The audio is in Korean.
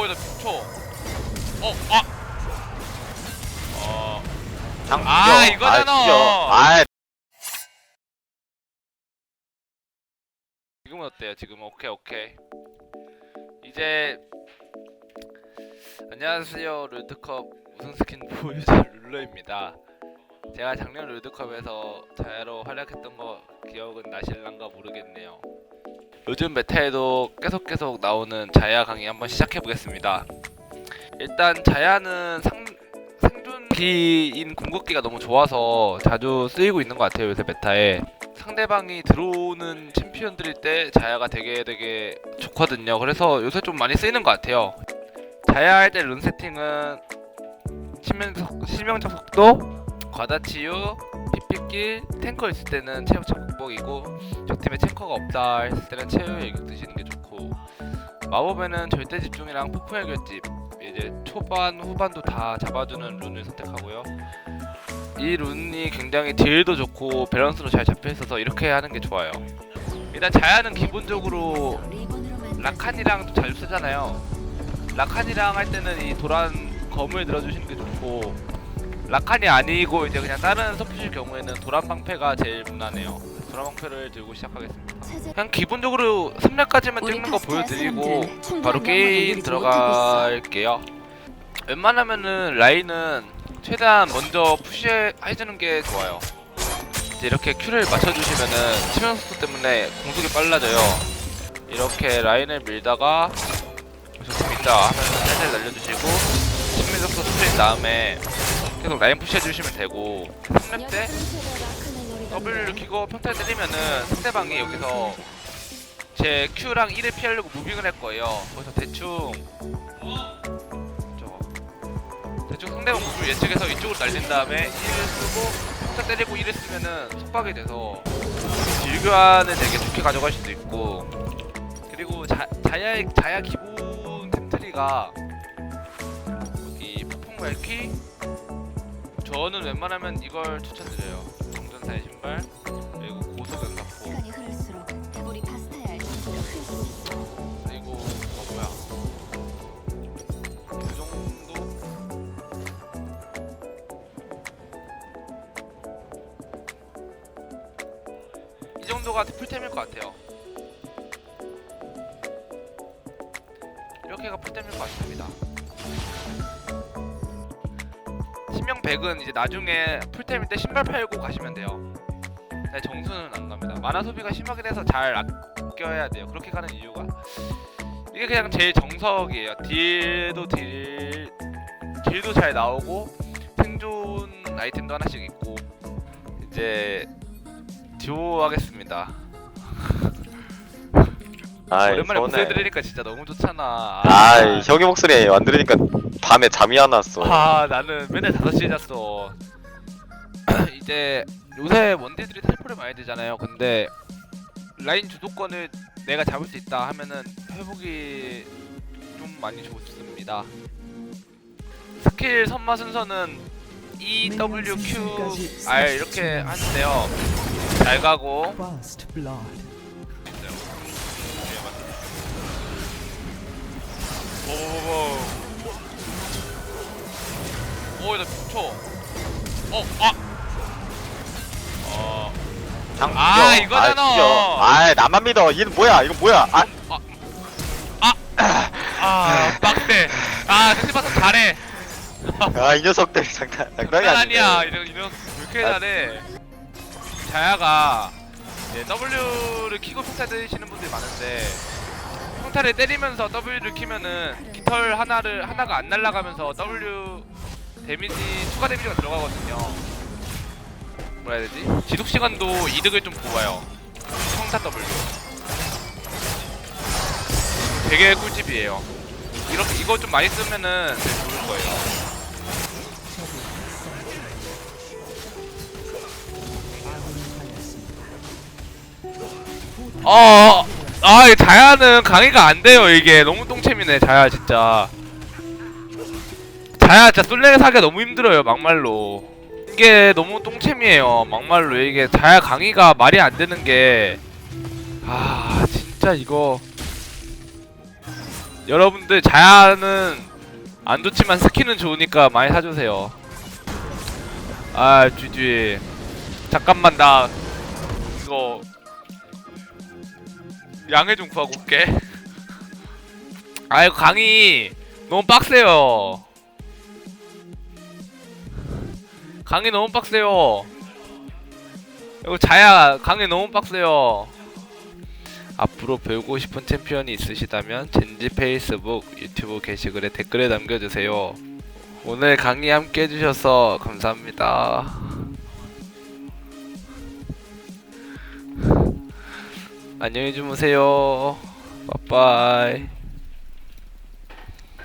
어, 나 초. 어, 아. 어. 장 아, 죽여. 이거잖아. 아, 죽여. 아, 지금은 어때요? 지금 오케이, 오케이. 이제 안녕하세요. 롤드컵 우승 스킨 보유자 룰러입니다. 제가 작년 롤드컵에서 자야로 활약했던 거 기억은 나실란가 모르겠네요. 요즘 메타에도 계속 계속 나오는 자야 강의 한번 시작해 보겠습니다. 일단 자야는 상, 생존기인 궁극기가 너무 좋아서 자주 쓰이고 있는 것 같아요 요새 메타에. 상대방이 들어오는 챔피언들일 때 자야가 되게 되게 좋거든요. 그래서 요새 좀 많이 쓰이는 것 같아요. 자야 할 때 룬 세팅은 치명적, 치명적 속도, 과다치유, 피피길, 탱커 있을 때는 체력차 극복이고 적팀에 탱커가 없다 했을 때는 체력 일격 드시는 게 좋고 마법에는 절대 집중이랑 폭풍의 결집 이제 초반 후반도 다 잡아주는 룬을 선택하고요. 이 룬이 굉장히 딜도 좋고 밸런스도 잘 잡혀 있어서 이렇게 하는 게 좋아요. 일단 자야는 기본적으로 라칸이랑 자주 쓰잖아요. 라칸이랑 할 때는 이 도란 검을 들어주시는 게 좋고 라칸이 아니고 이제 그냥 다른 서프실 경우에는 도란 방패가 제일 무난해요. 도란 방패를 들고 시작하겠습니다. 그냥 기본적으로 3렙까지만 찍는 거 보여드리고 바로 게임 들어갈게요. 웬만하면은 라인은 최대한 먼저 푸시해주는 게 좋아요. 이제 이렇게 큐를 맞춰주시면은 치명 속도 때문에 공속이 빨라져요. 이렇게 라인을 밀다가 좋습 있다 하면은 살살 날려주시고 치명 속도 스프린 다음에 계속 라인 푸시해주시면 되고 3렙 때 W를 키고 평타 때리면은 상대방이 여기서 제 Q랑 1을 피하려고 무빙을 할 거예요. 거기서 대충 저 대충 상대방 무빙 예측해서 이쪽으로 날린 다음에 1을 쓰고 평타 때리고 1을 쓰면은 속박이 돼서 딜교환을 되게 좋게 가져갈 수도 있고 그리고 자, 자야의 자야 기본 템트리가 여기 폭풍 밝기 저는 웬만하면 이걸 추천드려요. 정전사의 신발 그리고 고속 시간이 흐를수록 파스타의 클 그리고 어 뭐야? 그 정도? 이 정도가 풀템일 것 같아요. 이렇게가 풀템일 것 같습니다 신명 100은 이제 나중에 풀템일 때 신발 팔고 가시면 돼요 네, 정수는 안 갑니다 만화 소비가 심하게 돼서 잘 아껴야 돼요 그렇게 가는 이유가 이게 그냥 제일 정석이에요. 딜도 딜 딜도 잘 나오고 생존 아이템도 하나씩 있고 이제 듀오 하겠습니다. 아이, 오랜만에. 목소리 들으니까 진짜 너무 좋잖아. 아 이, 형이 목소리 안 들으니까 밤에 잠이 안 왔어. 아 나는 맨날 5시에 잤어. 이제 요새 원딜들이 텔포를 많이 되잖아요. 근데 라인 주도권을 내가 잡을 수 있다 하면은 회복이 좀 많이 좋습니다. 스킬 선마 순서는 E, W, Q, R 이렇게 하는데요. 잘 가고 blood. 오, 나 초. 어, 아. 어. 장 아, 죽여. 이거잖아. 아, 죽여. 아, 나만 믿어. 얘는 뭐야? 이거 뭐야? 아, 아. 아. 아, 빡세. 아, 생각보다 잘해. 아, 이 녀석들 장난, 장난이 장난 아니네. 아니야. 이런 이런 왜 이렇게 아. 잘해? 자야가 예, W를 키고 평타 때리시는 분들이 많은데 평타를 때리면서 W를 키면은 깃털 하나를 하나가 안 날아가면서 W 데미지 추가 데미지가 들어가거든요. 뭐라 해야 되지? 지속 시간도 이득을 좀 보아요. 평타 W. 되게 꿀팁이에요. 이렇게 이거 좀 많이 쓰면은 되게 좋을 거예요. 어, 아, 이 자야는 강의가 안 돼요, 이게. 너무 똥챔이네, 자야, 진짜. 자야, 진짜 솔랭 사기가 너무 힘들어요, 막말로. 이게 너무 똥챔이에요, 막말로. 이게 자야 강의가 말이 안 되는 게. 아, 진짜 이거. 여러분들 자야는 안 좋지만 스킨은 좋으니까 많이 사주세요. 아, GG. 잠깐만, 나 이거 양해 좀 구하고 올게. 아이고, 강의 너무 빡세요. 강의 너무 빡세요. 이거 자야 강의 너무 빡세요. 앞으로 배우고 싶은 챔피언이 있으시다면 젠지 페이스북, 유튜브 게시글에 댓글에 남겨주세요. 오늘 강의 함께 해주셔서 감사합니다. 안녕히 주무세요. 빠빠이.